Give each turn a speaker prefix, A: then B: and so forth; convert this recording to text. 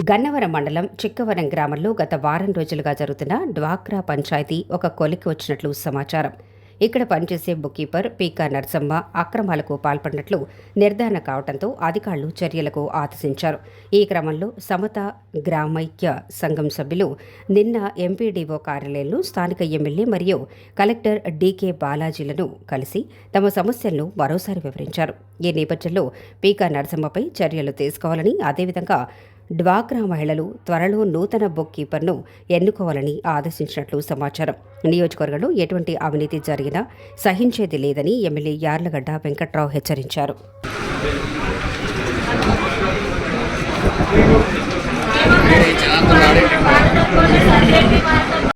A: గన్నవరం మండలం చిక్కవరం గ్రామంలో గత వారం రోజులుగా జరుగుతున్న డ్వాక్రా పంచాయతీ ఒక కొలికి వచ్చినట్లు సమాచారం. ఇక్కడ పనిచేసే బుక్ కీపర్ పీకా నర్సమ్మ అక్రమాలకు పాల్పడినట్లు నిర్ధారణ కావడంతో అధికారులు చర్యలకు ఆదేశించారు. ఈ క్రమంలో సమత గ్రామైక్య సంఘం సభ్యులు నిన్న ఎంపీడీఓ కార్యాలయంలో స్థానిక ఎమ్మెల్యే మరియు కలెక్టర్ డీకే బాలాజీలను కలిసి తమ సమస్యలను మరోసారి వివరించారు. ఈ నేపథ్యంలో పీకా నరసమ్మపై చర్యలు తీసుకోవాలని అదేవిధంగా డ్వాక్రా మహిళలు త్వరలో నూతన బుక్ కీపర్ను ఎన్నుకోవాలని ఆదేశించినట్లు సమాచారం. నియోజకవర్గంలో ఎటువంటి అవినీతి జరిగినా సహించేది లేదని ఎమ్మెల్యే యార్లగడ్డ వెంకట్రావు హెచ్చరించారు.